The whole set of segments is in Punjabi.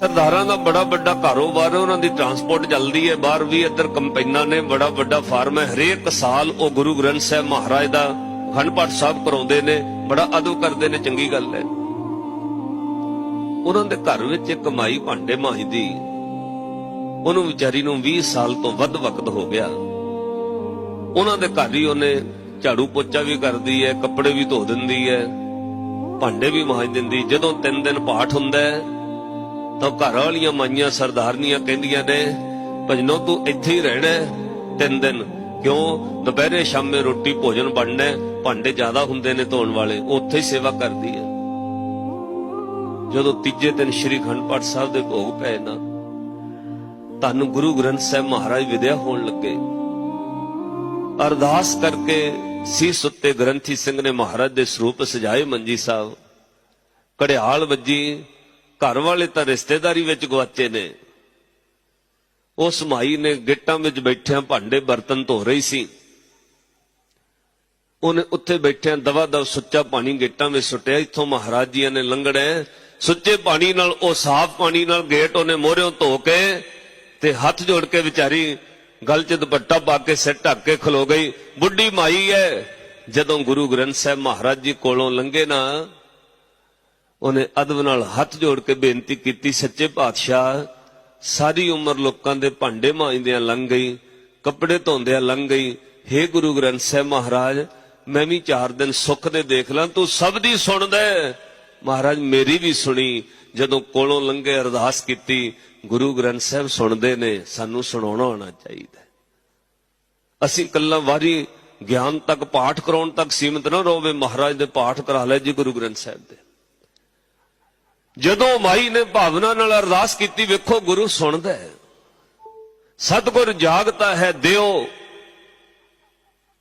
ਸਰਦਾਰਾਂ ਦਾ ਬੜਾ ਵੱਡਾ ਕਾਰੋਬਾਰ ਹੈ, ਉਹਨਾਂ ਦੀ ਟਰਾਂਸਪੋਰਟ ਚੱਲਦੀ ਹੈ, ਬਾਹਰ ਵੀ ਇੱਧਰ ਕੰਪਾਈਨਾਂ ਨੇ ਬੜਾ ਵੱਡਾ ਫਾਰਮ ਹੈ। ਹਰੇਕ ਸਾਲ ਉਹ ਗੁਰੂ ਗ੍ਰੰਥ ਸਾਹਿਬ ਮਹਾਰਾਜ ਦਾ ਅਖੰਡ ਪਾਠ ਸਾਹਿਬ ਕਰਾਉਂਦੇ ਨੇ, ਬੜਾ ਅਦਬ ਕਰਦੇ ਨੇ, ਚੰਗੀ ਗੱਲ ਹੈ। ਉਹਨਾਂ ਦੇ ਘਰ ਵਿੱਚ ਇੱਕ ਮਾਈ ਭਾਂਡੇ ਮਾਂਜਦੀ। ਉਹਨੂੰ ਵਿਚਾਰੀ ਨੂੰ 20 ਸਾਲ ਤੋਂ ਵੱਧ ਵਕਤ ਹੋ ਗਿਆ। ਉਹਨਾਂ ਦੇ ਘਰ ਹੀ ਉਹਨੇ ਝਾੜੂ ਪੋਚਾ ਵੀ ਕਰਦੀ ਹੈ, ਕੱਪੜੇ ਵੀ ਧੋ ਦਿੰਦੀ ਹੈ, ਭਾਂਡੇ ਵੀ ਮਾਂਜ ਦਿੰਦੀ। ਜਦੋਂ ਤਿੰਨ ਦਿਨ ਪਾਠ ਹੁੰਦਾ ਹੈ ਤਾਂ ਘਰ ਵਾਲੀਆਂ ਮਾਈਆਂ ਸਰਦਾਰਨੀਆਂ ਕਹਿੰਦੀਆਂ ਨੇ, ਭਜਨੋ, ਤੂੰ ਇੱਥੇ ਹੀ ਰਹਿਣਾ ਤਿੰਨ ਦਿਨ। ਕਿਉਂ? ਦੁਪਹਿਰੇ ਸ਼ਾਮੇ ਰੋਟੀ ਭੋਜਨ ਬਣਨਾ ਭਾਂਡੇ ਜ਼ਿਆਦਾ ਹੁੰਦੇ ਨੇ ਧੋਣ ਵਾਲੇ, ਉੱਥੇ ਹੀ ਸੇਵਾ ਕਰਦੀ ਹੈ। ਜਦੋਂ ਤੀਜੇ ਦਿਨ ਸ੍ਰੀ ਅਖੰਡ ਪਾਠ ਸਾਹਿਬ ਦੇ ਭੋਗ ਪਏ ਨਾ ਤੁਹਾਨੂੰ ਗੁਰੂ ਗ੍ਰੰਥ ਸਾਹਿਬ ਮਹਾਰਾਜ ਵਿਦਿਆ ਹੋਣ ਲੱਗੇ। ਅਰਦਾਸ ਕਰਕੇ ਸੀ ਸੁੱਤੇ ਗ੍ਰੰਥੀ ਸਿੰਘ ਨੇ ਮਹਾਰਾਜ ਦੇ ਸਰੂਪ ਸਜਾਏ ਮੰਜੀ ਸਾਹਿਬ। ਕੜਿਆਲ ਵੱਜੀ ਘਰ ਵਾਲੇ ਤਾਂ ਰਿਸ਼ਤੇਦਾਰੀ ਵਿੱਚ ਗਵਾਚੇ ਨੇ। ਉਸ ਮਾਈ ਨੇ ਗਿੱਟਾਂ ਵਿੱਚ ਬੈਠਿਆਂ ਭਾਂਡੇ ਬਰਤਨ ਧੋ ਰਹੀ ਸੀ। ਉਹਨੇ ਉੱਥੇ ਬੈਠਿਆਂ ਦਵਾ ਦਵ ਸੁੱਚਾ ਪਾਣੀ ਗੇਟਾਂ ਵਿੱਚ ਸੁੱਟਿਆ। ਇੱਥੋਂ ਮਹਾਰਾਜ ਜੀਆਂ ਨੇ ਲੰਘੜਿਆ ਸੁੱਚੇ ਪਾਣੀ ਨਾਲ, ਉਹ ਸਾਫ਼ ਪਾਣੀ ਨਾਲ ਗੇਟ ਉਹਨੇ ਮੋਹਰਿਓਂ ਧੋ ਕੇ ਤੇ ਹੱਥ ਜੋੜ ਕੇ ਵਿਚਾਰੀ ਗਲ 'ਚ ਦੁਪੱਟਾ ਪਾ ਕੇ ਸਿਰ ਢੱਕ ਕੇ ਖਲੋ ਗਈ। ਬੁੱਢੀ ਮਾਈ ਹੈ। ਜਦੋਂ ਗੁਰੂ ਗ੍ਰੰਥ ਸਾਹਿਬ ਮਹਾਰਾਜ ਜੀ ਕੋਲੋਂ ਲੰਘੇ ਨਾ ਉਹਨੇ ਅਦਬ ਨਾਲ ਹੱਥ ਜੋੜ ਕੇ ਬੇਨਤੀ ਕੀਤੀ, ਸੱਚੇ ਪਾਤਸ਼ਾਹ, ਸਾਰੀ ਉਮਰ ਲੋਕਾਂ ਦੇ ਭਾਂਡੇ ਮਾਂਜਦਿਆਂ ਲੰਘ ਗਈ, ਕੱਪੜੇ ਧੋਂਦਿਆਂ ਲੰਘ ਗਈ। ਹੇ ਗੁਰੂ ਗ੍ਰੰਥ ਸਾਹਿਬ ਮਹਾਰਾਜ, ਮੈਂ ਵੀ ਚਾਰ ਦਿਨ ਸੁੱਖ ਦੇ ਦੇਖ ਲਾਂ, ਤੂੰ ਸਭ ਦੀ ਸੁਣਦਾ ਮਹਾਰਾਜ, ਮੇਰੀ ਵੀ ਸੁਣੀ, ਜਦੋਂ ਕੋਲੋਂ ਲੰਘੇ ਅਰਦਾਸ ਕੀਤੀ, ਗੁਰੂ ਗ੍ਰੰਥ ਸਾਹਿਬ ਸੁਣਦੇ ਨੇ, ਸਾਨੂੰ ਸੁਣਾਉਣਾ ਆਉਣਾ ਚਾਹੀਦਾ ਅਸੀਂ ਕੱਲਾ ਵਾਰੀ ਗਿਆਨ ਤੱਕ, ਪਾਠ ਕਰਾਉਣ ਤੱਕ ਸੀਮਿਤ ਨਾ ਰਹੋਵੇ ਮਹਾਰਾਜ ਦੇ ਪਾਠ ਕਰਾ ਲੈ ਜੀ ਗੁਰੂ ਗ੍ਰੰਥ ਸਾਹਿਬ ਦੇ। ਜਦੋਂ ਮਾਈ ਨੇ ਭਾਵਨਾ ਨਾਲ ਅਰਦਾਸ ਕੀਤੀ, ਵੇਖੋ ਗੁਰੂ ਸੁਣਦਾ ਹੈ। ਸਤਿਗੁਰ ਜਾਗਤਾ ਹੈ, ਦਿਓ।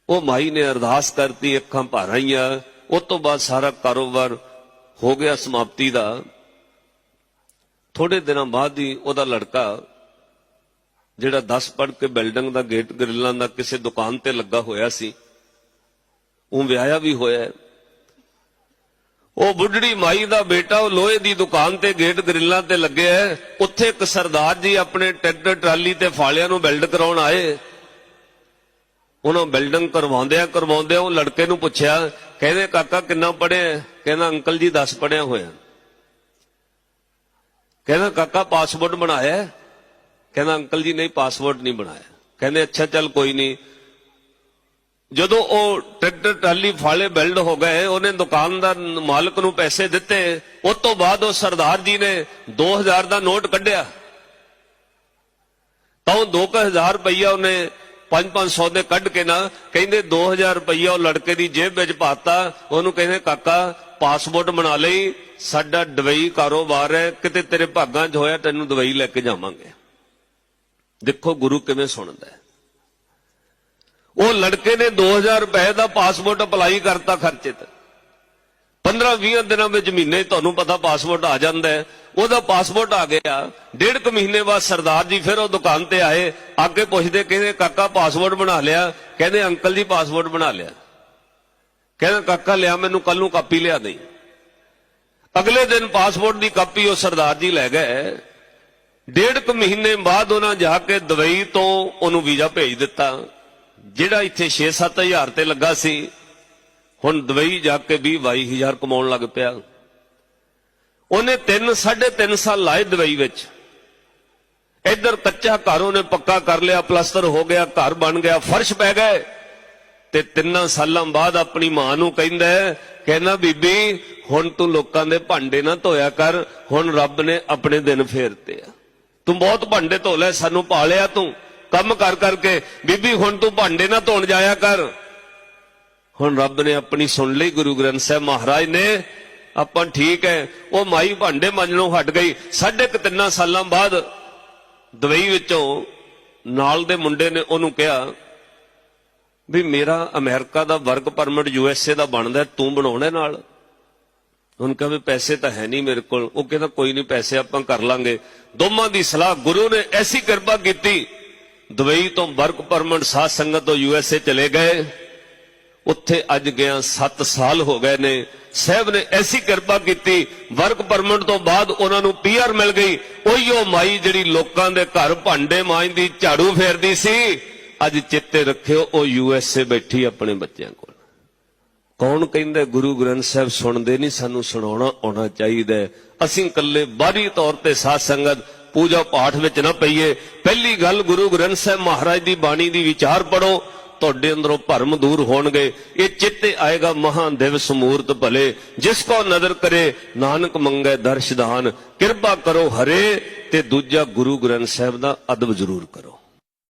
ਉਹ ਮਾਈ ਨੇ ਅਰਦਾਸ ਕਰਤੀ, ਅੱਖਾਂ ਭਰ ਆਈਆਂ। ਉਸ ਤੋਂ ਬਾਅਦ ਸਾਰਾ ਕਾਰੋਬਾਰ ਹੋ ਗਿਆ ਸਮਾਪਤੀ ਦਾ। ਥੋੜੇ ਦਿਨਾਂ ਬਾਅਦ ਹੀ ਉਹਦਾ ਲੜਕਾ, ਜਿਹੜਾ 10 ਪੜ ਕੇ ਬਿਲਡਿੰਗ ਦਾ ਗੇਟ, ਗ੍ਰਿਲਾਂ ਦਾ ਕਿਸੇ ਦੁਕਾਨ ਤੇ ਲੱਗਾ ਹੋਇਆ ਸੀ ਉਹ ਵਿਆਹਿਆ ਵੀ ਹੋਇਆ। ਉਹ ਬੁੱਢੜੀ ਮਾਈ ਦਾ ਬੇਟਾ ਉਹ ਲੋਹੇ ਦੀ ਦੁਕਾਨ ਤੇ ਗੇਟ ਗ੍ਰਿਲਾਂ ਤੇ ਲੱਗਿਆ ਹੈ। ਉੱਥੇ ਇੱਕ ਸਰਦਾਰ ਜੀ ਆਪਣੇ ਟਰੈਕਟਰ ਟਰਾਲੀ ਤੇ ਫਾਲਿਆਂ ਨੂੰ ਬਿਲਡ ਕਰਾਉਣ ਆਏ। ਉਹਨਾਂ ਬਿਲਡਿੰਗ ਕਰਵਾਉਂਦਿਆਂ ਕਰਵਾਉਂਦਿਆਂ ਉਹ ਲੜਕੇ ਨੂੰ ਪੁੱਛਿਆ, ਕਹਿੰਦੇ ਕਾਕਾ ਕਿੰਨਾ ਪੜਿਆ ਕਹਿੰਦਾ, ਅੰਕਲ ਜੀ 10 ਪੜਿਆ ਹੋਇਆ ਕਹਿੰਦਾ, ਕਾਕਾ ਪਾਸਪੋਰਟ ਬਣਾਇਆ ਕਹਿੰਦਾ, ਅੰਕਲ ਜੀ ਨਹੀਂ ਪਾਸਪੋਰਟ ਨਹੀਂ ਬਣਾਇਆ। ਕਹਿੰਦੇ, ਅੱਛਾ, ਚੱਲ ਕੋਈ ਨਹੀਂ। ਜਦੋਂ ਉਹ ਟਰੈਕਟਰ, ਟਰਾਲੀ, ਫਾਲੇ ਬਿਲਡ ਹੋ ਗਏ, ਉਹਨੇ ਦੁਕਾਨਦਾਰ ਮਾਲਕ ਨੂੰ ਪੈਸੇ ਦਿੱਤੇ, ਉਸ ਤੋਂ ਬਾਅਦ ਉਹ ਸਰਦਾਰ ਜੀ ਨੇ 2000 ਦਾ ਨੋਟ ਕੱਢਿਆ। ਤਾਂ ਉਹ 2000 ਰੁਪਈਆ ਉਹਨੇ 5-500 ਦੇ ਕੱਢ ਕੇ ਨਾ ਕਹਿੰਦੇ 2000 ਰੁਪਈਆ ਉਹ ਲੜਕੇ ਦੀ ਜੇਬ ਵਿੱਚ ਪਾਤਾ। ਉਹਨੂੰ ਕਹਿੰਦੇ, ਕਾਕਾ, ਪਾਸਪੋਰਟ ਬਣਾ ਲਈ, ਸਾਡਾ ਦਵਾਈ ਕਾਰੋਬਾਰ ਹੈ, ਕਿਤੇ ਤੇਰੇ ਭਾਗਾਂ 'ਚ ਹੋਇਆ ਤੈਨੂੰ ਦਵਾਈ ਲੈ ਕੇ ਜਾਵਾਂਗੇ। ਦੇਖੋ ਗੁਰੂ ਕਿਵੇਂ ਸੁਣਦਾ ਹੈ। ਉਹ ਲੜਕੇ ਨੇ 2000 ਰੁਪਏ ਦਾ ਪਾਸਪੋਰਟ ਅਪਲਾਈ ਕਰਤਾ ਖਰਚੇ ਤੇ 15-20 ਦਿਨਾਂ ਵਿੱਚ ਮਹੀਨੇ ਤੁਹਾਨੂੰ ਪਤਾ ਪਾਸਪੋਰਟ ਆ ਜਾਂਦਾ ਹੈ। ਉਹਦਾ ਪਾਸਪੋਰਟ ਆ ਗਿਆ। ਡੇਢ ਕੁ ਮਹੀਨੇ ਬਾਅਦ ਸਰਦਾਰ ਜੀ ਫਿਰ ਉਹ ਦੁਕਾਨ ਤੇ ਆਏ। ਅੱਗੇ ਪੁੱਛਦੇ ਕਹਿੰਦੇ, ਕਾਕਾ ਪਾਸਪੋਰਟ ਬਣਾ ਲਿਆ। ਕਹਿੰਦੇ, ਅੰਕਲ ਜੀ ਪਾਸਪੋਰਟ ਬਣਾ ਲਿਆ। ਕਹਿੰਦਾ, ਕਾਕਾ ਲਿਆ, ਮੈਨੂੰ ਕੱਲ ਨੂੰ ਕਾਪੀ ਲਿਆ ਦੇ। ਅਗਲੇ ਦਿਨ ਪਾਸਪੋਰਟ ਦੀ ਕਾਪੀ ਉਹ ਸਰਦਾਰ ਜੀ ਲੈ ਗਏ। ਡੇਢ ਕੁ ਮਹੀਨੇ ਬਾਅਦ ਉਹਨਾਂ ਜਾ ਕੇ ਦੁਬਈ ਤੋਂ ਉਹਨੂੰ ਵੀਜ਼ਾ ਭੇਜ ਦਿੱਤਾ। ਜਿਹੜਾ ਇੱਥੇ 6-7 ਹਜ਼ਾਰ ਤੇ ਲੱਗਾ ਸੀ, ਹੁਣ ਦੁਬਈ ਜਾ ਕੇ 20 ਹਜ਼ਾਰ ਕਮਾਉਣ ਲੱਗ ਪਿਆ। ਉਹਨੇ 3 3.5 ਸਾਲ ਲਾਏ ਦੁਬਈ ਵਿੱਚ। ਇੱਧਰ ਕੱਚਾ ਘਰ ਉਹਨੇ ਪੱਕਾ ਕਰ ਲਿਆ, ਪਲਸਤਰ ਹੋ ਗਿਆ, ਘਰ ਬਣ ਗਿਆ, ਫਰਸ਼ ਪੈ ਗਏ। ਤੇ ਤਿੰਨਾਂ ਸਾਲਾਂ ਬਾਅਦ ਆਪਣੀ ਮਾਂ ਨੂੰ ਕਹਿੰਦਾ ਕਹਿੰਦਾ, ਬੀਬੀ, ਹੁਣ ਤੂੰ ਲੋਕਾਂ ਦੇ ਭਾਂਡੇ ਨਾ ਧੋਇਆ ਕਰ, ਹੁਣ ਰੱਬ ਨੇ ਆਪਣੇ ਦਿਨ ਫੇਰਤੇ ਆ। ਤੂੰ ਬਹੁਤ ਭਾਂਡੇ ਧੋ ਲੈ ਸਾਨੂੰ ਪਾਲਿਆ ਤੂੰ। ਕੰਮ ਕਰ ਕਰਕੇ, ਬੀਬੀ, ਹੁਣ ਤੂੰ ਭਾਂਡੇ ਨਾ ਧੋਣ ਜਾਇਆ ਕਰ। ਹੁਣ ਰੱਬ ਨੇ ਆਪਣੀ ਸੁਣ ਲਈ, ਗੁਰੂ ਗ੍ਰੰਥ ਸਾਹਿਬ ਮਹਾਰਾਜ ਨੇ। ਆਪਾਂ ਠੀਕ ਹੈ ਉਹ ਮਾਈ ਭਾਂਡੇ ਮੰਨਣੋਂ ਹਟ ਗਈ। ਸਾਢੇ ਕੁ ਤਿੰਨਾਂ ਸਾਲਾਂ ਬਾਅਦ ਦੁਬਈ ਵਿੱਚੋਂ ਨਾਲ ਦੇ ਮੁੰਡੇ ਨੇ ਉਹਨੂੰ ਕਿਹਾ ਵੀ ਮੇਰਾ ਅਮਰੀਕਾ ਦਾ work permit U S A ਦਾ ਬਣਦਾ, ਤੂੰ ਬਣਾਉਣਾ ਨਾਲ। ਹੁਣ ਕਿਹਾ ਵੀ ਪੈਸੇ ਤਾਂ ਹੈ ਨਹੀਂ ਮੇਰੇ ਕੋਲ। ਉਹ ਕਹਿੰਦਾ, ਕੋਈ ਨਹੀਂ, ਪੈਸੇ ਆਪਾਂ ਕਰ ਲਾਂਗੇ। ਦੋਵਾਂ ਦੀ ਸਲਾਹ ਗੁਰੂ ਨੇ ਐਸੀ ਕਿਰਪਾ ਕੀਤੀ। ਦੁਬਈ ਤੋਂ ਵਰਕ ਪਰਮਿਟ ਸਾਧ ਸੰਗਤ ਤੋਂ ਯੂਐਸਏ ਚਲੇ ਗਏ। ਉੱਥੇ ਅੱਜ ਗਿਆ 7 ਸਾਲ ਹੋ ਗਏ ਨੇ। ਸਾਹਿਬ ਨੇ ਐਸੀ ਕਿਰਪਾ ਕੀਤੀ, ਵਰਕ ਪਰਮਿਟ ਤੋਂ ਬਾਅਦ ਉਹਨਾਂ ਨੂੰ ਪੀਆਰ ਮਿਲ ਗਈ। ਉਹੀਓ ਮਾਈ ਜਿਹੜੀ ਲੋਕਾਂ ਦੇ ਘਰ ਭਾਂਡੇ ਮਾਂਜਦੀ, ਝਾੜੂ ਫੇਰਦੀ ਸੀ, ਅੱਜ ਚਿੱਤੇ ਰੱਖਿਓ, ਉਹ ਯੂਐਸਏ ਬੈਠੀ ਆਪਣੇ ਬੱਚਿਆਂ ਕੋਲ। ਕੌਣ ਕਹਿੰਦਾ, ਗੁਰੂ ਗ੍ਰੰਥ ਸਾਹਿਬ ਸੁਣਦੇ ਨਹੀਂ, ਸਾਨੂੰ ਸੁਣਾਉਣਾ ਆਉਣਾ ਚਾਹੀਦਾ ਅਸੀਂ ਇਕੱਲੇ ਬਾਹਰੀ ਤੌਰ ਤੇ ਸਾਧ ਸੰਗਤ ਪੂਜਾ ਪਾਠ ਵਿੱਚ ਨਾ ਪਈਏ। ਪਹਿਲੀ ਗੱਲ ਗੁਰੂ ਗ੍ਰੰਥ ਸਾਹਿਬ ਮਹਾਰਾਜ ਦੀ ਬਾਣੀ ਦੀ ਵਿਚਾਰ ਪੜੋ ਤੁਹਾਡੇ ਅੰਦਰੋਂ ਭਰਮ ਦੂਰ ਹੋਣਗੇ। ਇਹ ਚਿੱਤੇ ਆਏਗਾ ਮਹਾਂ ਦਿਵਸ ਮੂਰਤ ਭਲੇ। ਜਿਸ ਕੋ ਨਦਰ ਕਰੇ, ਨਾਨਕ ਮੰਗੇ ਦਰਸ਼ਦਾਨ ਕਿਰਪਾ ਕਰੋ ਹਰੇ ਤੇ ਦੂਜਾ ਗੁਰੂ ਗ੍ਰੰਥ ਸਾਹਿਬ ਦਾ ਅਦਬ ਜ਼ਰੂਰ ਕਰੋ।